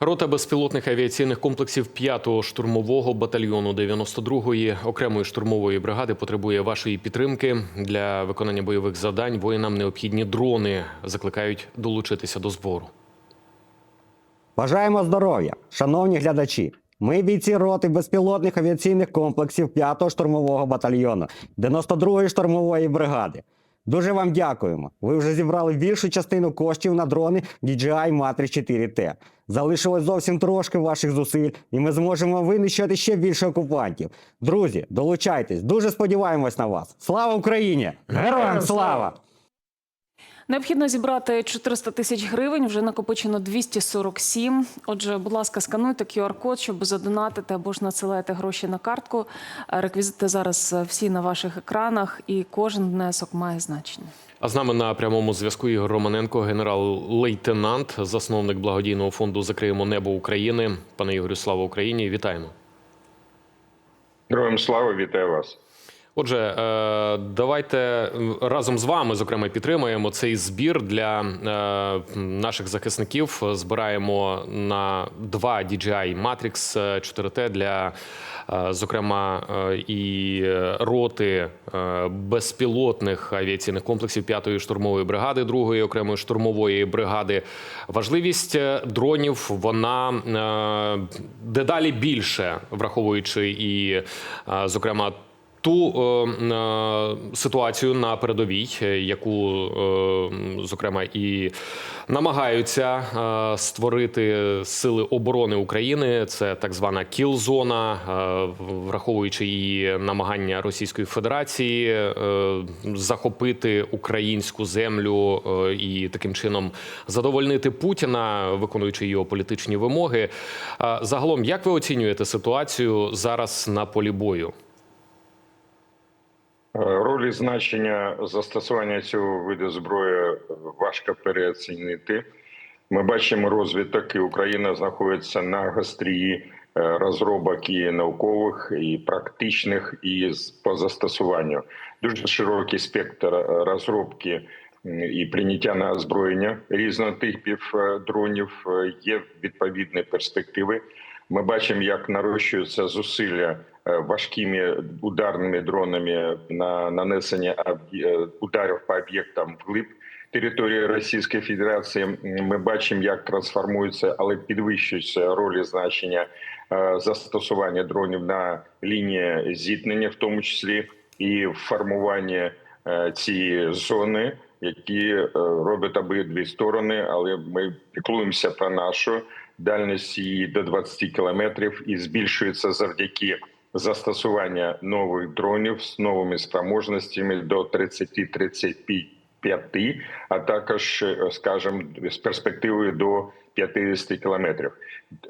Рота безпілотних авіаційних комплексів 5-го штурмового батальйону 92-ї окремої штурмової бригади потребує вашої підтримки для виконання бойових завдань. Воїнам необхідні дрони. Закликають долучитися до збору. Бажаємо здоров'я, шановні глядачі. Ми бійці роти безпілотних авіаційних комплексів 5-го штурмового батальйону 92-ї штурмової бригади. Дуже вам дякуємо. Ви вже зібрали більшу частину коштів на дрони DJI Matrix 4T. Залишилось зовсім трошки ваших зусиль, і ми зможемо винищувати ще більше окупантів. Друзі, долучайтесь. Дуже сподіваємось на вас. Слава Україні! Героям слава! Необхідно зібрати 400 тисяч гривень. Вже накопичено 247. Отже, будь ласка, скануйте QR-код, щоб задонатити або ж надсилайте гроші на картку. Е, Реквізити зараз е, всі на ваших екранах, і кожен внесок має значення. А з нами на прямому зв'язку Ігор Романенко, генерал-лейтенант, засновник благодійного фонду Закриємо небо України. Пане Ігорю, слава Україні! Вітаємо. Героям слава, вітаю вас. Отже, е, давайте разом з вами, зокрема, підтримаємо цей збір для е, наших захисників. Збираємо на два DJI Matrix 4T для, е, зокрема, е, і роти безпілотних авіаційних комплексів 5-ї штурмової бригади, 2-ї окремої штурмової бригади. Важливість дронів вона дедалі більше, враховуючи і, зокрема, ту е, е, ситуацію на передовій, е, яку зокрема і намагаються створити сили оборони України. Це так звана кіл-зона, враховуючи і намагання Російської Федерації захопити українську землю і таким чином задовольнити Путіна, виконуючи його політичні вимоги. Загалом, як ви оцінюєте ситуацію зараз на полі бою? Е, Роль і значення застосування цього виду зброї важко переоцінити. Ми бачимо розвиток, і Україна знаходиться на гострії е, розробок і наукових, і практичних, і по застосуванню. Дуже широкий спектр е, розробки і прийняття на озброєння різних типів е, дронів. Е, Є відповідні перспективи. Ми бачимо, як нарощуються зусилля е, важкими ударними дронами на нанесення е, ударів по об'єктам вглиб території Російської Федерації. Ми бачимо, як трансформується, але підвищується роль і значення е, застосування дронів на лінії зіткнення, в тому числі і е, цієї зони, які роблять обидві сторони, але ми піклуємося про нашу дальність її до 20 кілометрів і збільшується завдяки застосування нових дронів з новими спроможностями до 30-35, а також, е, скажімо, з перспективою до 50 кілометрів.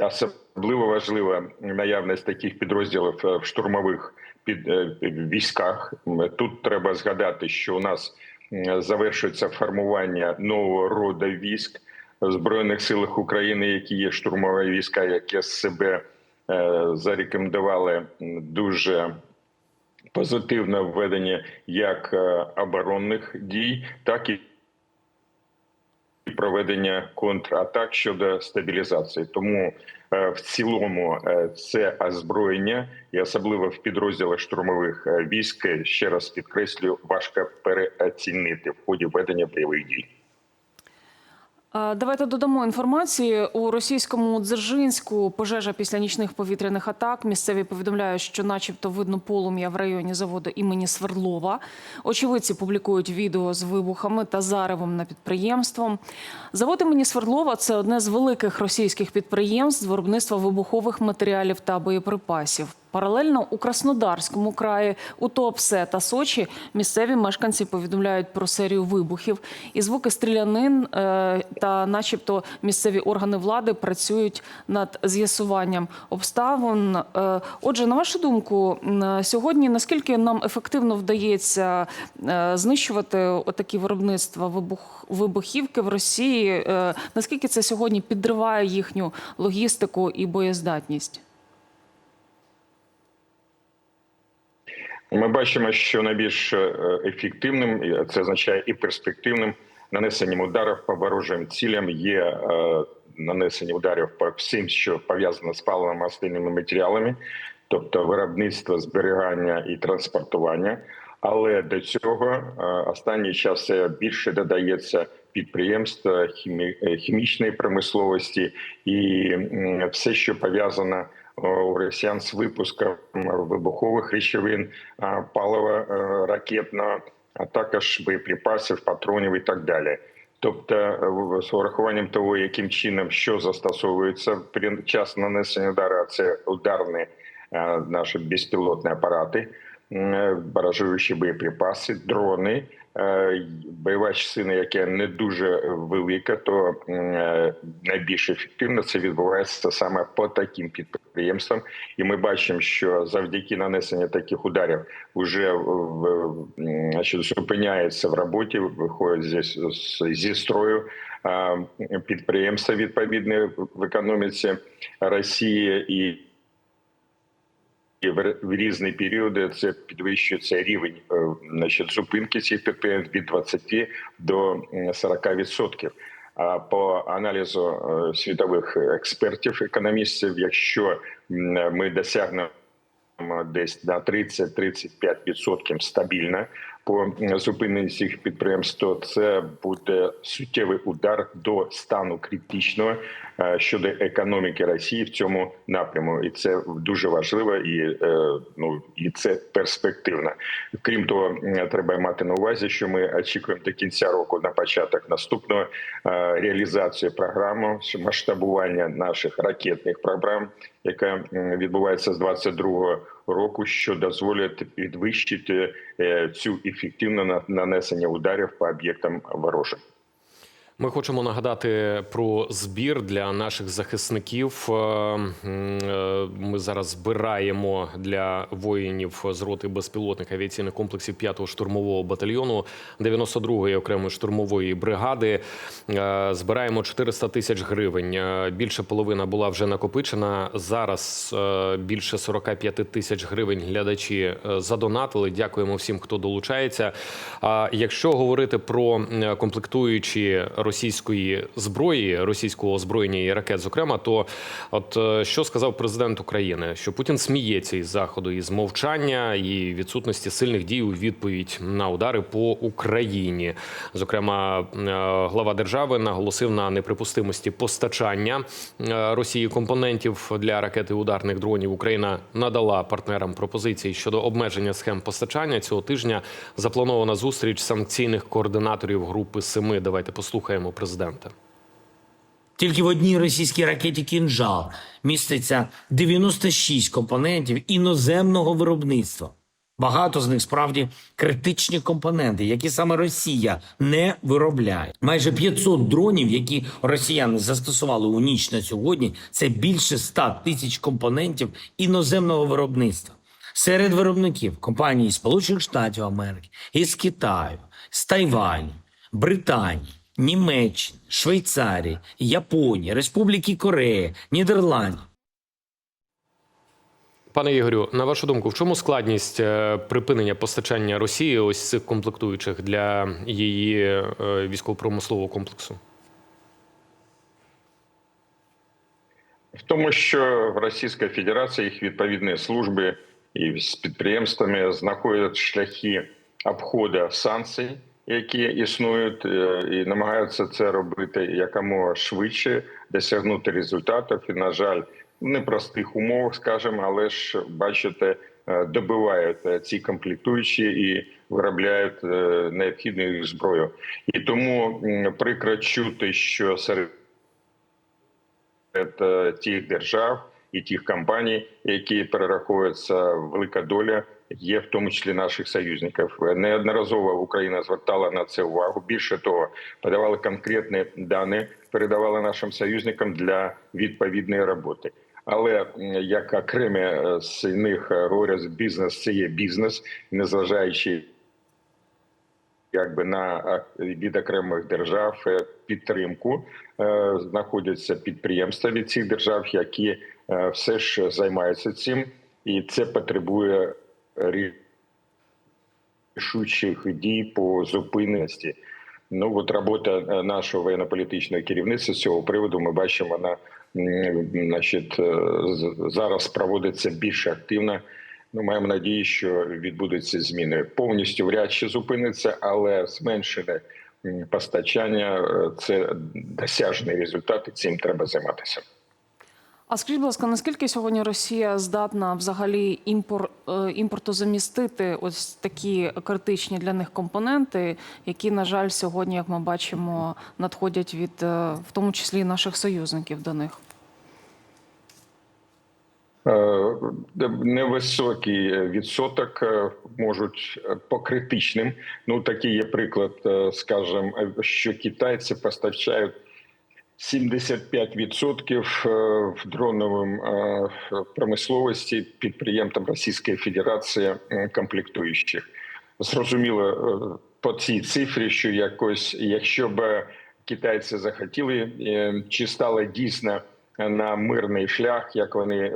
Особливо важлива наявність таких підрозділів е, в штурмових е, військах. Тут треба згадати, що у нас завершується формування нового роду військ збройних силах України, які є штурмові війська, які себе е, зарекомендували дуже позитивне введення як е, оборонних дій, так і проведення контратак щодо стабілізації. Тому е, в цілому це озброєння, і особливо в підрозділах штурмових військ, ще раз підкреслюю, важко переоцінити в ході ведення бойових дій. Давайте додамо інформації у російському Дзержинську. Пожежа після нічних повітряних атак. Місцеві повідомляють, що, начебто, видно полум'я в районі заводу імені Свердлова. Очевидці публікують відео з вибухами та заревом над підприємством. Завод імені Свердлова це одне з великих російських підприємств з виробництва вибухових матеріалів та боєприпасів. Паралельно у Краснодарському краї, у Туапсе та Сочі місцеві мешканці повідомляють про серію вибухів і звуки стрілянин е, та, начебто, місцеві органи влади працюють над з'ясуванням обставин. Е, Отже, на вашу думку, сьогодні наскільки нам ефективно вдається е, знищувати отакі виробництва вибух, вибухівки в Росії? Наскільки це сьогодні підриває їхню логістику і боєздатність? Ми бачимо, що найбільш е, ефективним це означає і перспективним нанесенням ударів по ворожим цілям є е, нанесення ударів по всім, що пов'язано з паливно-мастильними матеріалами, тобто виробництво, зберігання і транспортування. Але до цього е, останній час все більше додається підприємств хімі- хімічної промисловості і все, що пов'язано у росіян з випуском вибухових речовин, палива е, ракетного, а також боєприпасів, патронів і так далі. Тобто, е, з урахуванням того, яким чином що застосовується під час нанесення удару, а це ударні е, наші безпілотні апарати, баражуючі боєприпаси, дрони, е, бойова частина, яка не дуже велика, то е, найбільш ефективно це відбувається саме по таким підприємствам. І ми бачимо, що завдяки нанесенню таких ударів вже значить, зупиняється в роботі, виходить зі, зі строю підприємства відповідне в економіці Росії і. В різні періоди це підвищується рівень е, значить, зупинки цих підприємств від 20 до м, 40%. А по аналізу е, світових експертів, економістів, якщо ми досягнемо десь на 30-35% стабільно по зупиненні цих підприємств, то це буде суттєвий удар до стану критичного е, щодо економіки Росії в цьому напряму, і це дуже важливо і е, ну і це перспективно. Крім того, треба мати на увазі, що ми очікуємо до кінця року на початок наступного е, реалізацію програми масштабування наших ракетних програм, яка відбувається з 22-го року, що дозволять підвищити е, цю ефективну на- нанесення ударів по об'єктам ворожих. Ми хочемо нагадати про збір для наших захисників. Е, е, Ми зараз збираємо для воїнів з роти безпілотних авіаційних комплексів 5-го штурмового батальйону 92-ї окремої штурмової бригади. Е, Збираємо 400 тисяч гривень. Більше половина була вже накопичена. Зараз більше 45 тисяч гривень глядачі задонатили. Дякуємо всім, хто долучається. Якщо говорити про комплектуючі російської зброї, російського озброєння і ракет, зокрема, то от е, що сказав президент України, що Путін сміється із заходу із мовчання і відсутності сильних дій у відповідь на удари по Україні. Зокрема, е, глава держави наголосив на неприпустимості постачання е, Росії компонентів для ракет ударних дронів. Україна надала партнерам пропозиції щодо обмеження схем постачання цього тижня. Запланована зустріч санкційних координаторів групи Семи. Давайте послухаємо президента. Тільки в одній російській ракеті «Кінжал» міститься 96 компонентів іноземного виробництва. Багато з них справді критичні компоненти, які саме Росія не виробляє. Майже 500 дронів, які росіяни застосували у ніч на сьогодні, це більше 100 тисяч компонентів іноземного виробництва. Серед виробників компанії Сполучених Штатів Америки, із Китаю, з Тайваню, Британії, Німеччини, Швейцарії, Японії, Республіки Корея, Нідерландів. Пане Ігорю, на вашу думку, в чому складність е, припинення постачання Росії ось цих комплектуючих для її е, військово-промислового комплексу? В тому, що в Російській Федерації їх відповідні служби і з підприємствами знаходять шляхи обходу санкцій, які існують, е, і намагаються це робити якомога швидше, досягнути результатів. І, на жаль, в непростих умовах, скажімо, але ж бачите, е, добивають е, ці комплектуючі і виробляють необхідну їх зброю. І тому прикро чути, що серед тих держав і тих компаній, які перераховуються велика доля, є в тому числі наших союзників. Неодноразово Україна звертала на це увагу. Більше того, подавали конкретні дані, передавали нашим союзникам для відповідної роботи. Але як окремі е, з них говорять, бізнес це є бізнес, незважаючи якби на від окремих держав е, підтримку е, знаходяться підприємства від цих держав, які все ж займаються цим, і це потребує рішучих дій по зупинності. Ну от робота е, нашого воєнно-політичного керівництва з цього приводу ми бачимо вона значить, е, зараз проводиться більш активно. Ми маємо надію, що відбудуться зміни. Повністю вряд чи зупиниться, але зменшене постачання е, це досяжний результат, і цим треба займатися. А скажіть, будь ласка, наскільки сьогодні Росія здатна взагалі імпор, е, імпортозамістити ось такі критичні для них компоненти, які, на жаль, сьогодні, як ми бачимо, надходять від е, в тому числі наших союзників до них? Е, Невисокий відсоток можуть по критичним. Ну такий є приклад, скажімо, що китайці постачають 75% е, в дроновим е, промисловості підприємствам Російської Федерації е, комплектуючих. Зрозуміло по цій цифрі, що якось, якщо б китайці захотіли, чи стало дійсно на мирний шлях, як вони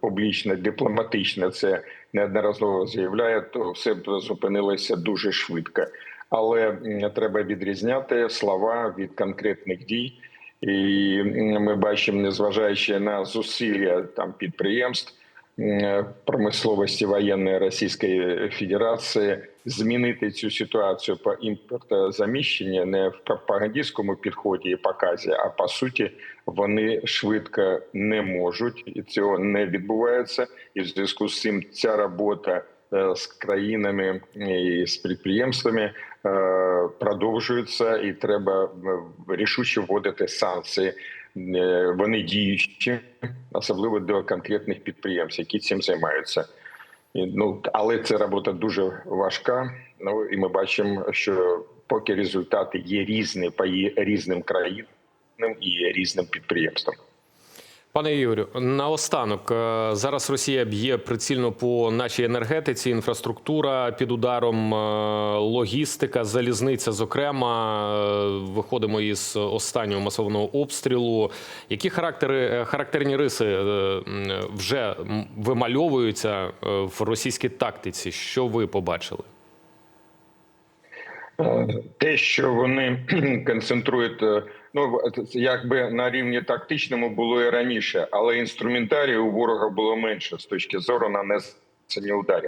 публічно, дипломатично це неодноразово заявляють, то все б зупинилося дуже швидко. Але треба відрізняти слова від конкретних дій. І ми бачимо, незважаючи на зусилля там підприємств промисловості воєнної Російської Федерації змінити цю ситуацію по імпортозаміщенню не в пропагандистському підході і показі, а по суті вони швидко не можуть, і цього не відбувається. І в зв'язку з цим ця робота з країнами і з підприємствами е, продовжується, і треба е, рішуче вводити санкції. Вони діючі, особливо до конкретних підприємств, які цим займаються. Ну але це робота дуже важка. Ну і ми бачимо, що поки результати є різні по різним країнам і різним підприємствам. Пане Ігорю, наостанок е, зараз Росія б'є прицільно по нашій енергетиці, інфраструктура під ударом, е, логістика, залізниця. Зокрема, Е, виходимо із останнього масованого обстрілу. Які характери характерні риси вже вимальовуються в російській тактиці? Що ви побачили? Те, що вони концентрують, ну якби на рівні тактичному було і раніше, але інструментарію у ворога було менше з точки зору нанесення ударів.